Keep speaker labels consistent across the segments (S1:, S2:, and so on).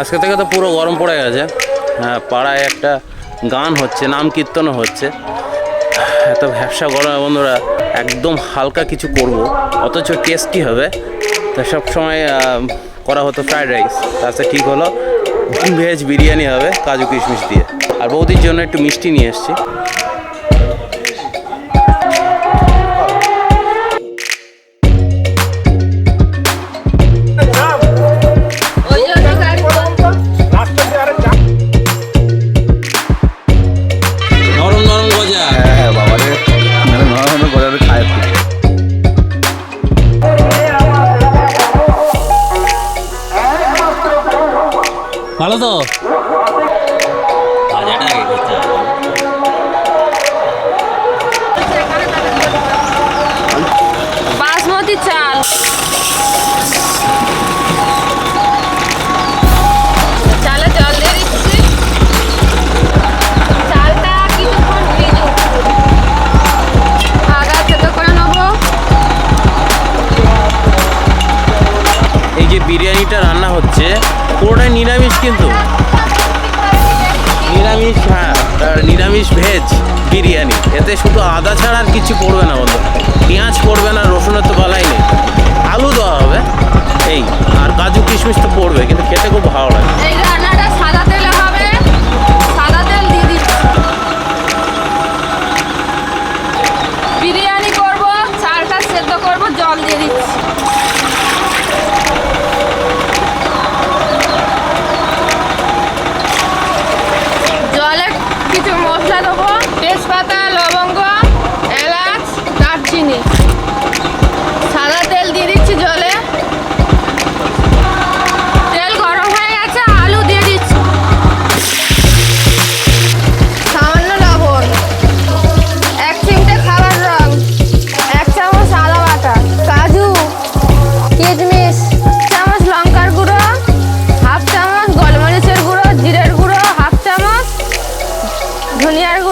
S1: আজকে থেকে তো পুরো গরম পড়ে গেছে। হ্যাঁ পাড়ায় একটা গান হচ্ছে, নাম কীর্তনও হচ্ছে। এত ব্যবসা গরমে বন্ধুরা, একদম হালকা কিছু করব, অথচ টেস্টি হবে। তো সব সময় করা হতো ফ্রায়েড রাইস তাতে ঠিক হলো ভেজ বিরিয়ানি হবে, কাজু কিশমিশ দিয়ে। আর বৌদির জন্য একটু মিষ্টি নিয়ে এসেছি।
S2: বাসমতি চাল। চালে জল দিয়ে চালটা কিছুক্ষণ সেদ্ধ করে নেব।
S1: এই যে বিরিয়ানিটা রান্না হচ্ছে পুরোটাই নিরামিষ কিন্তু। নিরামিষ হ্যাঁ নিরামিষ ভেজ বিরিয়ানি। এতে শুধু আদা ছাড়া আর কিছু পড়বে না বন্ধু। পেঁয়াজ পড়বে না, রসুনের তো গলাই নেই। আলু দেওয়া হবে, এই, আর কাজু কিশমিশ তো পড়বে, কিন্তু খেতে খুব ভালো লাগে।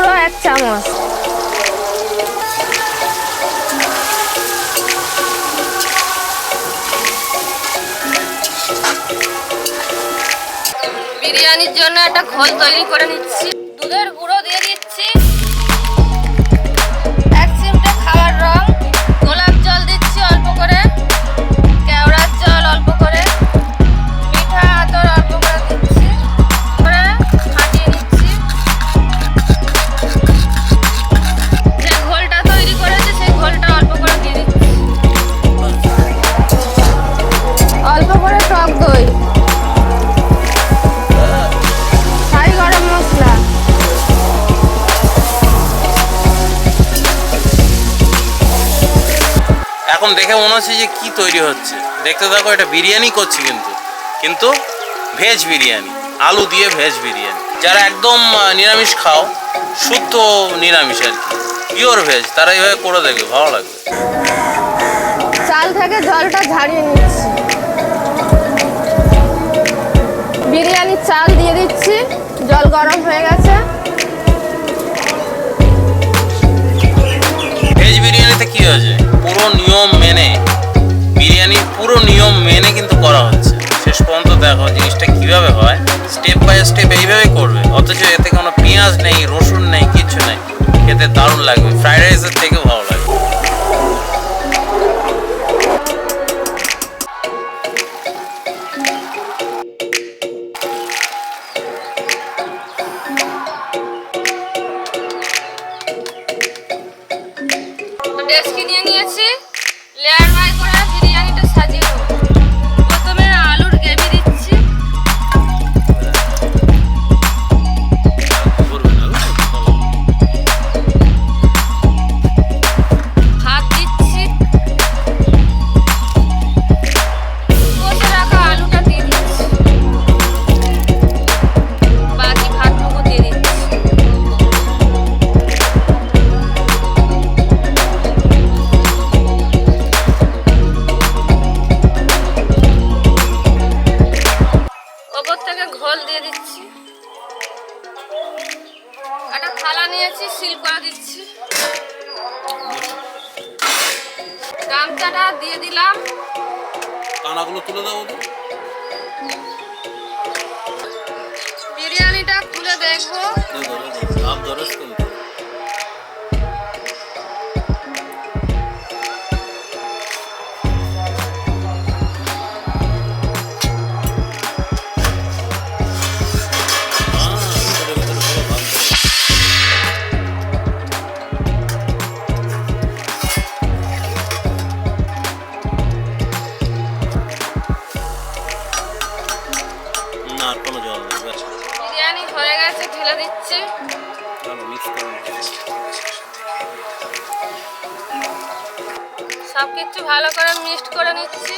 S2: গুঁড়ো এক চামচ। বিরিয়ানির জন্য একটা ঘোল তৈরি করে নিচ্ছি। দুধের গুঁড়ো দিয়ে দিচ্ছি।
S1: এখন দেখে মনে হচ্ছে যে কি তৈরি হচ্ছে। দেখতে থাকো এটা বিরিয়ানি করছি কিন্তু। কিন্তু ভেজ বিরিয়ানি আলু দিয়ে ভেজ বিরিয়ানি। যারা একদম নিরামিষ খাও শুদ্ধ নিরামিষ আর কি। পিওর ভেজ তারা এইভাবে করে দেখবে ভালো লাগবে।
S2: চাল থেকে জলটা ঝাড়িয়ে নিচ্ছি। বিরিয়ানির চাল দিয়ে দিচ্ছি জল গরম হয়ে গেছে।
S1: ভেজ বিরিয়ানিতে কি হয়েছে? পুরো নিয়ম মেনে, বিরিয়ানির পুরো নিয়ম মেনে কিন্তু করা হচ্ছে শেষ পর্যন্ত দেখো জিনিসটা কীভাবে হয় স্টেপ বাই স্টেপ এইভাবে করবে। অথচ এতে কোনো পেঁয়াজ নেই, রসুন নেই, কিছু নেই। খেতে দারুণ লাগবে। ফ্রাইড রাইসের
S2: ডেস্কি নিয়ে নিয়েছি। লেয়ার মাই করে বিরিয়ানিটা সাজিয়ে গামছাটা দিয়ে দিলাম।
S1: কানাগুলো তুলে দাও বিরিয়ানিটা খুলে
S2: দেখব। হয়ে গেছে, ঢেলে দিচ্ছি
S1: চলো মিক্স করে নিই।
S2: সব কিছু ভালো করে মিক্সড করে নিচ্ছি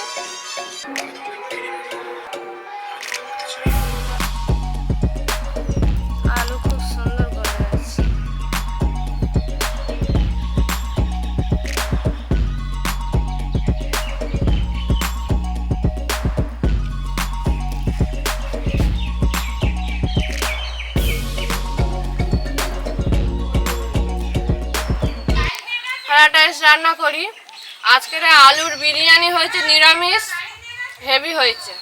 S2: রাইস রান্না করি। আজকের আলুর বিরিয়ানি হয়েছে নিরামিষ হেভি হয়েছে।